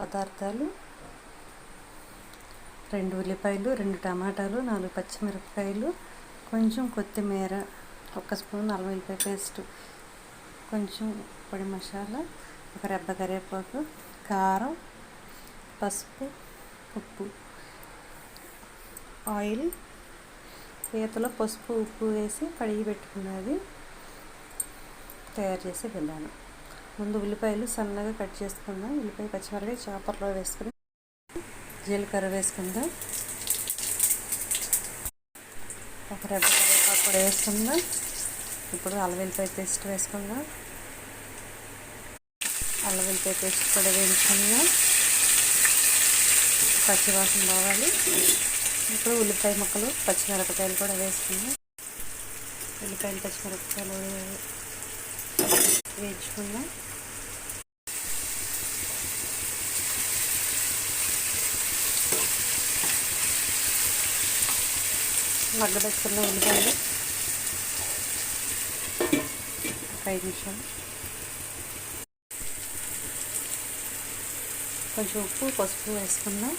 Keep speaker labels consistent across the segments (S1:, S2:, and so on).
S1: పదార్థాలు రెండు ఉల్లిపాయలు రెండు టమాటాలు నాలుగు పచ్చిమిరపకాయలు కొంచెం కొత్తిమీర ఒక స్పూన్ అల్లం వెల్లిపాయ పేస్ట్ కొంచెం పొడి మసాలా ఒక రెబ్బ కరివేపాకు కారం పసుపు ఉప్పు ఆయిల్ పీతలో పసుపు ఉప్పు వేసి కడిగి పెట్టుకున్నది తయారు చేసే విధానం ముందు ఉల్లిపాయలు సన్నగా కట్ చేసుకుందాం. ఉల్లిపాయ పచ్చిమిరపకాయ చాపర్లో వేసుకుని జీలకర్ర వేసుకుందాం. ఒక రెడ్ కరివేపాకు కూడా వేసుకుందాం. ఇప్పుడు అల్లవెల్లిపాయ పేస్ట్ వేసుకుందాం. అల్లవెల్లిపాయ పేస్ట్ కూడా వేసుకుందాం పచ్చివాసన రావాలి ఇప్పుడు ఉల్లిపాయ ముక్కలు పచ్చిమిరపకాయలు కూడా వేసుకుందాం. ఉల్లిపాయలు పచ్చిమిరపకాయలు వేయించుకుందాం. మగ్గబెట్టుకున్న ఉల్లిపాయలు ఒక ఐదు నిమిషాలు. కొంచెం ఉప్పు పసుపు వేసుకుందాం.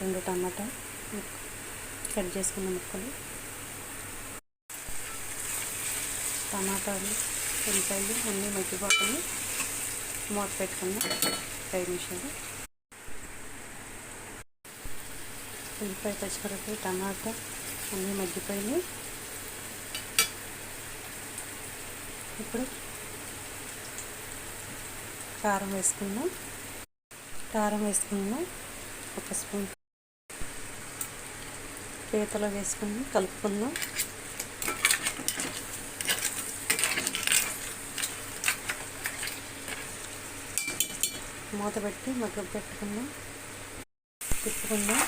S1: రెండు టమాటా కట్ చేసుకున్న ముక్కలు. టమాటాలు ఉల్లిపాయలు అన్నీ మగ్గిపోతాయి. మూత పెట్టుకున్నాం ఐదు నిమిషాలు ఉల్లిపాయ పచ్చిమిరపకాయ టమాటా అన్నీ మగ్గిపోయినాయి. ఇప్పుడు కారం వేసుకుందాం. కారం వేసుకుందాం ఒక స్పూన్. పీతలో వేసుకుని కలుపుకుందాం. మూత పెట్టి మగ్గ పెట్టుకుందాం. తిప్పుకుందాం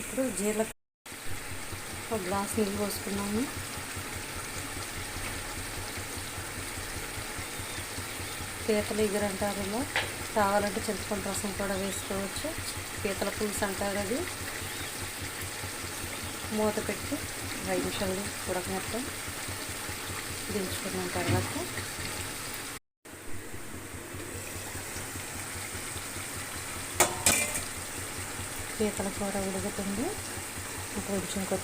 S1: ఇప్పుడు జీలకర్ర ఒక గ్లాస్ నీళ్ళు పోసుకున్నాము. పీతలు ఎగురంటారు కావాలంటే చింతపండు రసం కూడా వేసుకోవచ్చు. పీతల పులుసు అంటారు అది. మూత పెట్టి ఐదు నిమిషాలు ఉడకనట్టు దించుకున్న తర్వాత పీతల కూర ఉడుకుతుంది. కొంచెం కొత్త